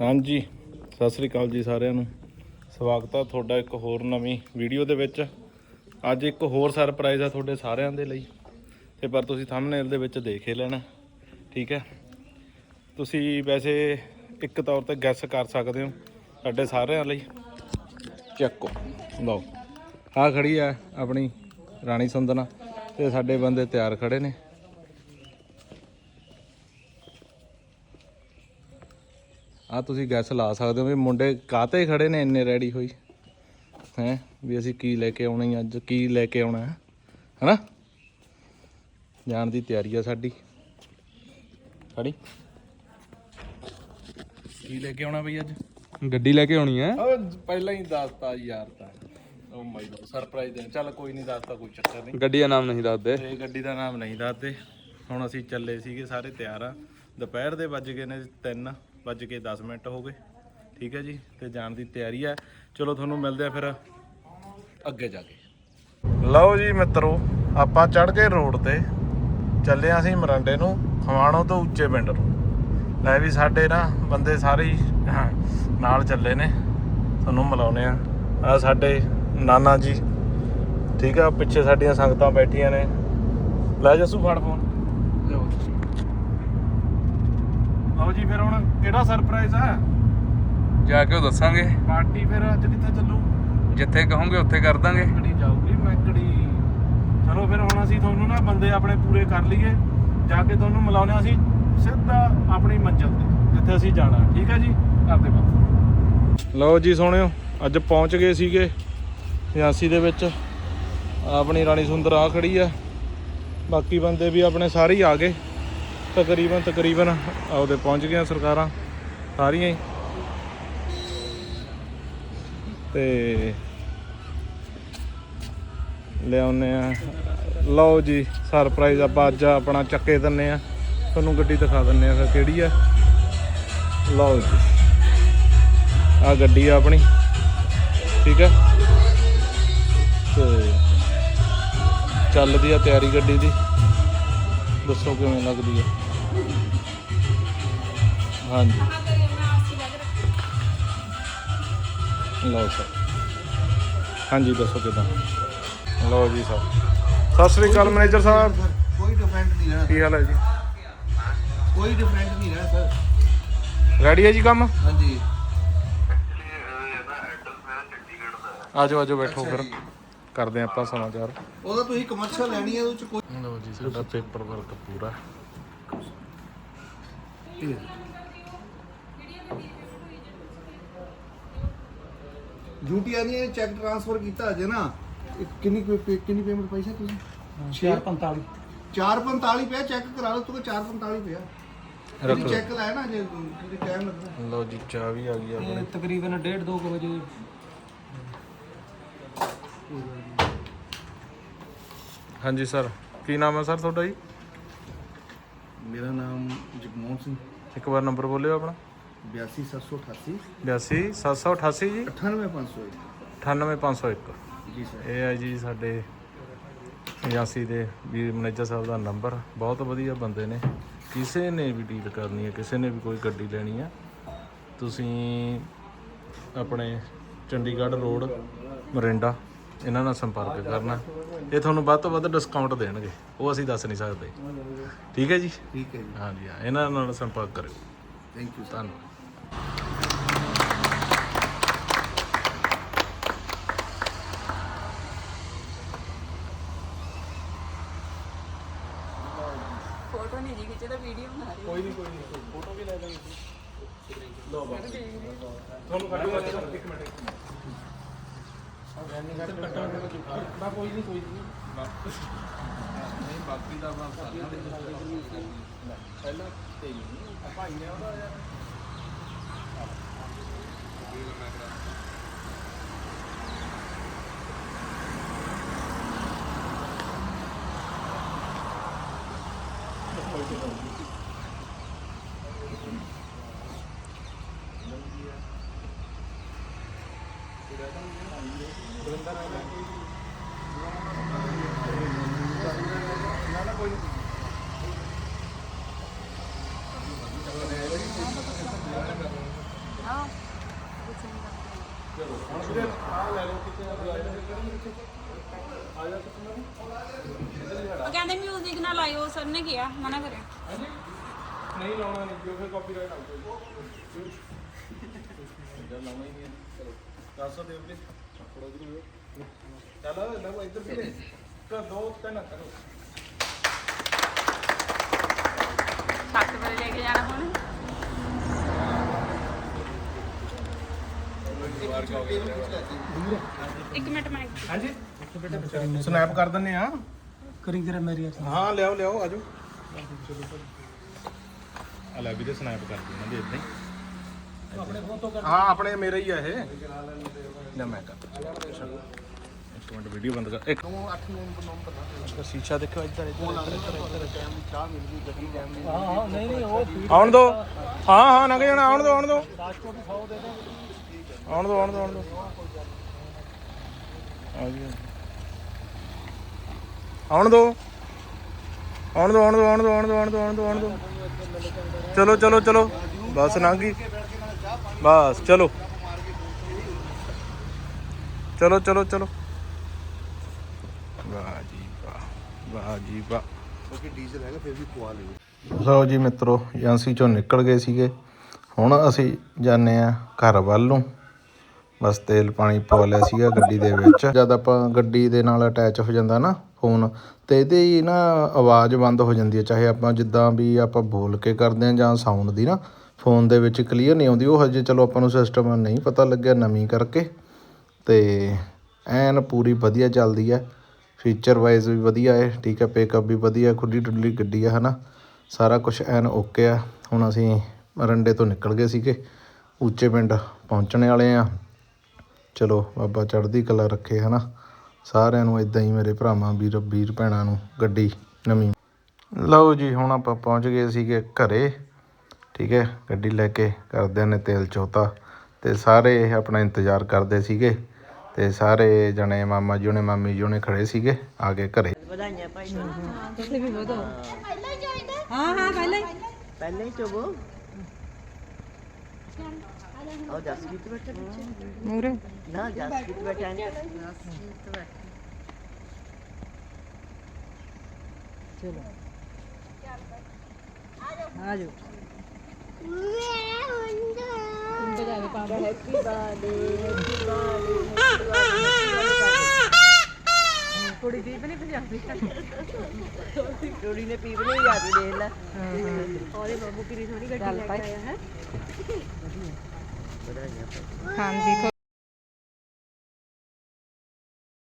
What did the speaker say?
ਹਾਂਜੀ, ਸਤਿ ਸ੍ਰੀ ਅਕਾਲ ਜੀ ਸਾਰਿਆਂ ਨੂੰ। ਸਵਾਗਤ ਆ ਤੁਹਾਡਾ ਇੱਕ ਹੋਰ ਨਵੀਂ ਵੀਡੀਓ ਦੇ ਵਿੱਚ। ਅੱਜ ਇੱਕ ਹੋਰ ਸਰਪ੍ਰਾਈਜ਼ ਆ ਤੁਹਾਡੇ ਸਾਰਿਆਂ ਦੇ ਲਈ। ਤੇ ਪਰ ਤੁਸੀਂ ਥੰਬਨੇਲ ਦੇ ਵਿੱਚ ਦੇਖ ਹੀ ਲੈਣਾ। ਠੀਕ ਹੈ? ਤੁਸੀਂ ਵੈਸੇ ਇੱਕ ਤੌਰ ਤੇ ਗੈਸ ਕਰ ਸਕਦੇ ਹੋ ਸਾਡੇ ਸਾਰਿਆਂ ਲਈ। ਚੱਕੋ, ਲਓ। ਆ ਖੜੀ ਆ ਆਪਣੀ ਰਾਣੀ ਸੰਦਨਾ ਤੇ ਸਾਡੇ ਬੰਦੇ ਤਿਆਰ ਖੜੇ ਨੇ। ਆ ਤੁਸੀਂ ਗੈਸ ਲਾ ਸਕਦੇ ਹੋ ਵੀ ਮੁੰਡੇ ਕਾਤੇ ਖੜੇ ਨੇ ਇੰਨੇ ਰੈਡੀ ਹੋਈ? ਹੈ? ਵੀ ਅਸੀਂ ਕੀ ਲੈ ਕੇ ਆਉਣਾ ਅੱਜ ਕੀ ਲੈ ਕੇ ਆਉਣਾ ਹੈ? ਹਨਾ? ਜਾਣ ਦੀ ਤਿਆਰੀ ਆ ਸਾਡੀ। ਖੜੀ ਕੀ ਲੈ ਕੇ ਆਉਣਾ ਬਈ ਅੱਜ? ਗੱਡੀ ਲੈ ਕੇ ਆਉਣੀ ਹੈ। ਉਹ ਪਹਿਲਾਂ ਹੀ ਦੱਸਤਾ ਯਾਰ ਤਾਂ। ਓ ਮਾਈ ਗॉड ਸਰਪ੍ਰਾਈਜ਼ ਦੇ ਚੱਲ ਕੋਈ ਨਹੀਂ ਦੱਸਤਾ ਕੋਈ ਚੱਕਰ ਨਹੀਂ। ਗੱਡੀ ਦਾ ਨਾਮ ਨਹੀਂ ਦੱਸਦੇ। ਇਹ ਗੱਡੀ ਦਾ ਨਾਮ ਨਹੀਂ ਦੱਸਦੇ। ਹੁਣ ਅਸੀਂ ਚੱਲੇ ਸੀਗੇ ਸਾਰੇ ਤਿਆਰ ਆ। ਦੁਪਹਿਰ ਦੇ ਵੱਜ ਗਏ ਨੇ 3 ਵੱਜ ਕੇ 10 ਮਿੰਟ ਹੋ ਗਏ। ਠੀਕ ਹੈ ਜੀ, ਤੇ ਜਾਣ ਦੀ ਤਿਆਰੀ ਹੈ। ਚਲੋ ਤੁਹਾਨੂੰ ਮਿਲਦੇ ਆ ਫਿਰ। ਅੱਗੇ ਜਾ ਕੇ। ਲਓ ਜੀ ਮਿੱਤਰੋ, ਆਪਾਂ ਚੜ ਗਏ ਰੋਡ ਤੇ। ਚੱਲੇ ਆਂ ਅਸੀਂ ਮਰੰਡੇ ਨੂੰ, ਖਵਾਣੋ ਤੋਂ ਉੱਚੇ ਪਿੰਡ ਨੂੰ। ਲੈ ਵੀ ਸਾਡੇ ਨਾ ਬੰਦੇ ਸਾਰੇ ਹੀ ਨਾਲ ਚੱਲੇ ਨੇ। ਤੁਹਾਨੂੰ ਮਿਲਾਉਨੇ ਆ ਆ ਸਾਡੇ ਨਾਨਾ ਜੀ। ਠੀਕ ਆ, ਪਿੱਛੇ ਸਾਡੀਆਂ ਸੰਗਤਾਂ ਬੈਠੀਆਂ ਨੇ। ਲੈ ਜੱਸੂ, ਫੜ ਫੋਨ ਲਓ ਜੀ ਫਿਰ ਹੁਣ ਕਿਹੜਾ ਸਰਪ੍ਰਾਈਜ਼ ਆ? ਜਾ ਕੇ ਉਹ ਦੱਸਾਂਗੇ। ਪਾਰਟੀ ਫਿਰ ਅੱਜ ਕਿੱਥੇ ਚੱਲੂ? ਜਿੱਥੇ ਕਹੋਗੇ ਉੱਥੇ ਕਰ ਦਾਂਗੇ। ਮੈਕੜੀ ਜਾਊਗੀ ਮੈਕੜੀ। ਚਲੋ ਫਿਰ ਹੁਣ ਅਸੀਂ ਤੁਹਾਨੂੰ ਨਾ ਬੰਦੇ ਆਪਣੇ ਪੂਰੇ ਕਰ ਲਈਏ। ਜਾ ਕੇ ਤੁਹਾਨੂੰ ਮਿਲਾਉਂਦੇ ਹਾਂ ਅਸੀਂ ਸਿੱਧਾ ਆਪਣੀ ਮੰਜ਼ਿਲ ਤੇ ਜਿੱਥੇ ਅਸੀਂ ਜਾਣਾ। ਠੀਕ ਹੈ ਜੀ? ਕਰਦੇ ਬਾਤ ਲਓ ਜੀ ਸੋਹਣਿਓ ਅੱਜ ਪਹੁੰਚ ਗਏ ਸੀਗੇ ਏਜੰਸੀ ਦੇ ਵਿੱਚ। ਆਪਣੀ ਰਾਣੀ ਸੁੰਦਰ ਆ ਖੜੀ ਆ। ਬਾਕੀ ਬੰਦੇ ਵੀ ਆਪਣੇ ਸਾਰੇ ਹੀ ਆ ਗਏ। ਤਕਰੀਬਨ ਤਕਰੀਬਨ ਆਉਦੇ ਪਹੁੰਚ ਗਈਆਂ ਸਰਕਾਰਾਂ, ਸਾਰੀਆਂ ਹੀ। ਤੇ ਲਿਆਉਨੇ ਆ। ਲਓ ਜੀ ਸਰਪ੍ਰਾਈਜ਼ ਆਪਾਂ ਅੱਜ ਆਪਣਾ ਚੱਕੇ ਦਿੰਨੇ ਆ। ਤੁਹਾਨੂੰ ਗੱਡੀ ਦਿਖਾ ਦਿੰਨੇ ਆ ਫਿਰ ਕਿਹੜੀ ਆ। ਲਓ ਜੀ ਆ ਗੱਡੀ ਆ ਆਪਣੀ, ਠੀਕ ਹੈ ਤੇ ਚੱਲਦੀ ਆ ਤਿਆਰੀ ਗੱਡੀ ਦੀ। ਦੱਸੋ ਕਿਵੇਂ ਲੱਗਦੀ ਆ। ਹਾਂਜੀ। ਲਓ ਸਰ ਹਾਂਜੀ ਦੱਸੋ ਕਿਦਾਂ? ਲਓ ਜੀ ਸਰ। ਸਤਿ ਸ੍ਰੀ ਅਕਾਲ ਮੈਨੇਜਰ ਸਾਹਿਬ। ਕੋਈ ਡਿਫਰੈਂਟ ਨਹੀਂ ਰਹਿਣਾ ਕੀ ਹਾਲ ਹੈ ਜੀ? ਕੋਈ ਡਿਫਰੈਂਟ ਨਹੀਂ ਰਹਿਣਾ ਸਰ। ਰੈਡੀ ਹੈ ਜੀ ਕੰਮ? ਹਾਂਜੀ। ਆਜੋ ਆਜੋ ਬੈਠੋ ਫਿਰ। ਕਰਦੇ ਆਪਾਂ ਸਮਾਚਾਰ। ਉਹਦਾ ਤੁਸੀਂ ਕਮਰਸ਼ੀਅਲ ਲੈਣੀ ਹੈ ਉਹਦੇ ਚ ਕੋਈ ਲਓ ਜੀ ਸਾਡਾ ਪੇਪਰ ਵਰਕ ਪੂਰਾ। ਯੂਟੀਆਰ ਨੇ ਚੈੱਕ ਟ੍ਰਾਂਸਫਰ ਕੀਤਾ ਅਜੇ ਨਾ। ਇਹ ਕਿੰਨੀ ਕੁ ਪੇ- ਕਿੰਨੀ ਪੇਮੈਂਟ ਪੈਸਾ ਤੁਸੀਂ? 445 445 ਪਿਆ ਚੈੱਕ ਕਰਾ ਲਓ ਤੂੰ 445 ਪਿਆ। ਰੱਖ ਤੁਸੀਂ ਚੈੱਕ ਲਾਇਆ ਨਾ ਜੇ ਕਿਤੇ ਟਾਈਮ ਲੱਗਦਾ ਲਓ ਜੀ ਚਾਹ ਵੀ ਆ ਗਈ ਆਪਣੇ। ਤਕਰੀਬਨ 1.5 2 ਵਜੇ। ਹਾਂਜੀ ਸਰ। ਕੀ ਨਾਮ ਹੈ ਸਰ ਤੁਹਾਡਾ ਜੀ? ਮੇਰਾ ਨਾਮ ਜਗਮੋਹਨ ਸਿੰਘ। ਇੱਕ ਵਾਰ ਨੰਬਰ ਬੋਲਿਓ ਆਪਣਾ। 82788 82 788 ਜੀ। 98501 98501 ਜੀ ਸਰ। ਇਹ ਹੈ ਜੀ ਸਾਡੇ ਏਜੰਸੀ ਦੇ ਵੀਰ ਮੈਨੇਜਰ ਸਾਹਿਬ ਦਾ ਨੰਬਰ। ਬਹੁਤ ਵਧੀਆ ਬੰਦੇ ਨੇ। ਕਿਸੇ ਨੇ ਵੀ ਡੀਲ ਕਰਨੀ ਹੈ ਕਿਸੇ ਨੇ ਵੀ ਕੋਈ ਗੱਡੀ ਲੈਣੀ ਹੈ। ਤੁਸੀਂ ਆਪਣੇ ਚੰਡੀਗੜ੍ਹ ਰੋਡ ਮਰਿੰਡਾ ਇਹਨਾਂ ਨਾਲ ਸੰਪਰਕ ਕਰਨਾ। ਇਹ ਤੁਹਾਨੂੰ ਵੱਧ ਤੋਂ ਵੱਧ ਡਿਸਕਾਊਂਟ ਦੇਣਗੇ। ਉਹ ਅਸੀਂ ਦੱਸ ਨਹੀਂ ਸਕਦੇ। ਠੀਕ ਹੈ ਜੀ? ਠੀਕ ਹੈ ਜੀ। ਹਾਂਜੀ ਹਾਂ ਇਹਨਾਂ ਨਾਲ ਸੰਪਰਕ ਕਰਿਓ। ਥੈਂਕ ਯੂ ਧੰਨਵਾਦ। ਫੋਟੋ ਨਹੀਂ ਜੀ ਖਿੱਚਦਾ ਵੀਡੀਓ ਬਣਾ ਰਹੀ ਕੋਈ ਨਹੀਂ ਕੋਈ ਨਹੀਂ ਫੋਟੋ ਵੀ ਲੈ ਦਾਂਗੇ ਲੋ ਬਸ ਤੁਹਾਨੂੰ ਕੱਢ ਕੇ ਇੱਕ ਮਿੰਟ ਇੱਕ ਮਿੰਟ। ਬਾ ਕੋਈ ਨਹੀਂ ਕੋਈ ਨਹੀਂ ਨਹੀਂ ਬਾਕੀ ਦਾ ਬਸ ਪਹਿਲਾਂ ਤੇ ਭਾਈ ਨੇ ਉਹਦਾ ਯਾਰ। ਉਹ ਕਹਿੰਦੇ ਮਿਊਜ਼ਿਕ ਨਾ ਲਾਇਓ ਸਰ ਨੇ ਕਿਹਾ ਮਨਾ ਕਰਿਆ ਨਹੀਂ ਲਾਉਣਾ ਨਹੀਂ ਕਿਉਂਕਿ ਕਾਪੀਰਾਈਟ ਆਊਗਾ ਜਿਹੜਾ ਲਾਉਣਾ ਹੀ ਨਹੀਂ ਚਲੋ ਦੱਸੋ ਦਿਓ ਵੀਰੇ ਫੜੋ ਜੀ ਚੱਲ ਲੱਗੋ ਇੱਧਰ ਵੀਰੇ ਕਰ ਦੋ ਤਿੰਨ ਕਰੋ। ਛੱਤ ਪਰ ਲੈ ਕੇ ਜਾਣਾ ਹੁਣ। ਇੱਕ ਮਿੰਟ ਮੈਂ ਹਾਂਜੀ। ਸਨੈਪ ਕਰ ਦਿੰਨੇ ਆ ਕਰੀ ਜਰਾ ਮੇਰੀ ਹਾਂ ਲਿਆਓ ਲਿਆਓ ਆਜੋ। ਆ ਲੈ ਵੀਰੇ ਸਨੈਪ ਕਰ ਦਿੰਨਾ ਦੇ ਇਦਾਂ ਹੀ। ਤੋਂ ਚਲੋ ਚਲੋ ਚਲੋ। ਬਸ ਲੰਘ ਗਈ। ਬਸ ਚਲੋ। ਚਲੋ ਚਲੋ ਚਲੋ। ਵਾਹ ਜੀ ਵਾਹ ਵਾਹ ਜੀ ਵਾਹ। ਕਿਉਂਕਿ ਡੀਜ਼ਲ ਹੈਗਾ ਫਿਰ ਵੀ ਪਵਾ ਲਿਓ। ਲਓ ਜੀ ਮਿੱਤਰੋ ਏਜੰਸੀ ਚੋਂ ਨਿਕਲ ਗਏ ਸੀਗੇ। ਹੁਣ ਅਸੀਂ ਜਾਂਦੇ ਆ ਘਰ ਵੱਲ ਨੂੰ। ਬਸ ਤੇਲ ਪਾਣੀ ਪਵਾ ਲਿਆ ਸੀਗਾ ਗੱਡੀ ਦੇ ਵਿੱਚ। ਜਦ ਆਪਾਂ ਗੱਡੀ ਦੇ ਨਾਲ ਅਟੈਚ ਹੋ ਜਾਂਦਾ ਨਾ ਫੋਨ ਤੇ ਇਹਦੇ ਹੀ ਨਾ ਆਵਾਜ਼ ਬੰਦ ਹੋ ਜਾਂਦੀ ਹੈ। ਚਾਹੇ ਆਪਾਂ ਜਿੱਦਾਂ ਵੀ ਆਪਾਂ ਬੋਲ ਕੇ ਕਰਦੇ ਆ ਜਾਂ ਸਾਊਂਡ ਦੀ ਨਾ ਫੋਨ ਦੇ ਵਿੱਚ ਕਲੀਅਰ ਨਹੀਂ ਆਉਂਦੀ, ਉਹ ਹਜੇ ਚਲੋ ਆਪਾਂ ਨੂੰ ਸਿਸਟਮ ਨਹੀਂ ਪਤਾ ਲੱਗਿਆ ਨਵੀਂ ਕਰਕੇ। ਅਤੇ ਐਨ ਪੂਰੀ ਵਧੀਆ ਚੱਲਦੀ ਹੈ ਫੀਚਰ ਵਾਈਜ਼ ਵੀ ਵਧੀਆ ਹੈ ਠੀਕ ਹੈ ਪਿਕਅਪ ਵੀ ਵਧੀਆ ਖੁੱਲੀ ਡੁੱਲੀ ਗੱਡੀ ਆ, ਹਨਾ। ਸਾਰਾ ਕੁਝ ਐਨ ਓਕੇ ਆ। ਹੁਣ ਅਸੀਂ ਮਰੰਡੇ ਤੋਂ ਨਿਕਲ ਗਏ ਸੀਗੇ, ਉੱਚੇ ਪਿੰਡ ਪਹੁੰਚਣੇ ਵਾਲੇ ਆ। ਚਲੋ ਬਾਬਾ ਚੜ੍ਹਦੀ ਕਲਾ ਰੱਖੇ, ਹਨਾ। ਸਾਰਿਆਂ ਨੂੰ ਇਦਾਂ ਹੀ ਮੇਰੇ ਭਰਾਵਾਂ, ਵੀਰ ਵੀਰ ਭੈਣਾਂ ਨੂੰ ਗੱਡੀ ਨਵੀਂ। ਲਓ ਜੀ, ਹੁਣ ਆਪਾਂ ਪਹੁੰਚ ਗਏ ਸੀਗੇ ਘਰੇ। ਠੀਕ ਹੈ ਗੱਡੀ ਲੈ ਕੇ ਕਰਦਿਆਂ ਨੇ ਤੇਲ ਚੋਤਾ ਤੇ ਸਾਰੇ ਆਪਣਾ ਇੰਤਜ਼ਾਰ ਕਰਦੇ ਸੀਗੇ ਤੇ ਸਾਰੇ ਜਣੇ ਮਾਮਾ ਜੀ ਉਹਨੇ ਮਾਮੀ ਜੀ ਉਹਨੇ ਖੜੇ ਸੀਗੇ ਆ ਕੇ ਘਰੇ ਪਹਿਲਾਂ ਹੀ ਚੋਬੋ ਉਹ ਜਸ ਕਿਤ ਬੈਠਾ ਪਿੱਛੇ। ਮੂਰੇ ਨਾ ਜਸ ਕਿਤ ਬੈਠਾ ਨਹੀਂ ਕੁੜੀ ਦੀ ਵੀ ਨਹੀਂ ਪੰਜਾਬੀ ਕੁੜੀ ਨੇ ਪੀਪ ਨਹੀਂ ਯਾਦ ਦੇਖ ਲੈ ਉਹਦੇ ਬਾਬੂ ਕਿਰੀ ਥੋੜੀ ਗੱਡੀ ਲੈ ਕੇ ਆਇਆ ਹੈ